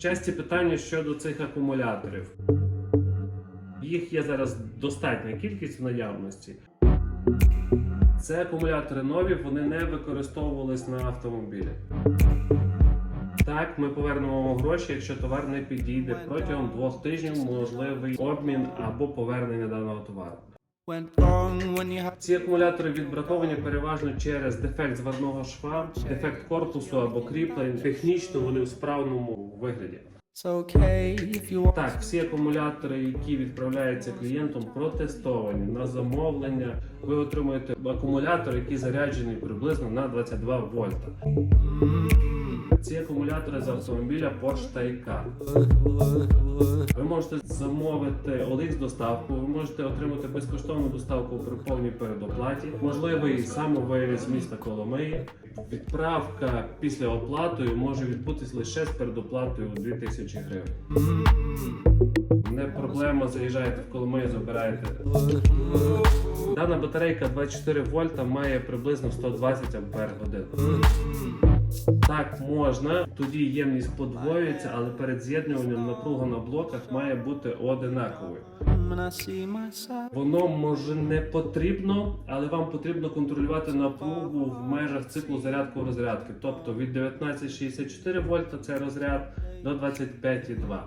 Часті питання щодо цих акумуляторів. Їх є зараз достатня кількість в наявності. Це акумулятори нові, вони не використовувались на автомобілі. Так, ми повернемо вам гроші, якщо товар не підійде протягом двох тижнів, можливий обмін або повернення даного товару. Ці акумулятори відбраковані переважно через дефект зварного шва, дефект корпусу або кріплень. Технічно вони в справному вигляді. Так, всі акумулятори, які відправляються клієнтом, протестовані на замовлення. Ви отримуєте акумулятор, який заряджений приблизно на 22 вольта. Ці акумулятори з автомобіля Porsche Taycan. Ви можете замовити OLX доставку, ви можете отримати безкоштовну доставку при повній передоплаті, можливий самовивіз з міста Коломиї. Відправка після оплатою може відбутись лише з передоплатою у 2000 гривень. Не проблема, заїжджаєте в Коломию, забираєте. Дана батарейка 24 вольта має приблизно 120 ампер годин. Так можна, тоді ємність подвоюється, але перед з'єднуванням напруга на блоках має бути одинаковою. Воно може не потрібно, але вам потрібно контролювати напругу в межах циклу зарядку розрядки. Тобто від 19,64 вольта це розряд до 25,2.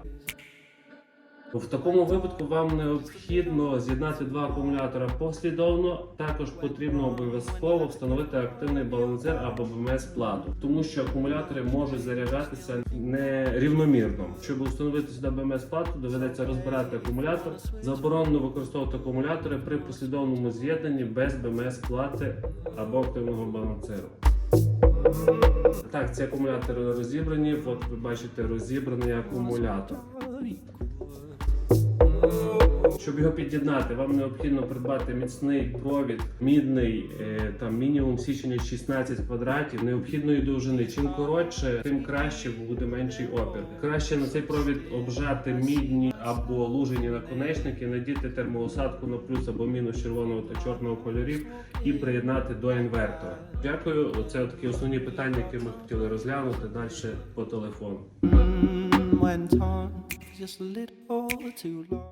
В такому випадку вам необхідно з'єднати два акумулятора послідовно. Також потрібно обов'язково встановити активний балансир або БМС плату, тому що акумулятори можуть заряджатися нерівномірно. Щоб встановити сюди БМС плату, доведеться розбирати акумулятор. Заборонено використовувати акумулятори при послідовному з'єднанні без БМС плати або активного балансиру. Так, ці акумулятори розібрані. От ви бачите розібраний акумулятор. Щоб його під'єднати, вам необхідно придбати міцний провід, мідний, е, там мінімум січення 16 квадратів, необхідної довжини. Чим коротше, тим краще буде менший опір. Краще на цей провід обжати мідні або лужені наконечники, надіти термоусадку на плюс або мінус червоного та чорного кольорів і приєднати до інвертора. Дякую. Оце такі основні питання, які ми хотіли розглянути далі по телефону. Mm, went on just a little too long.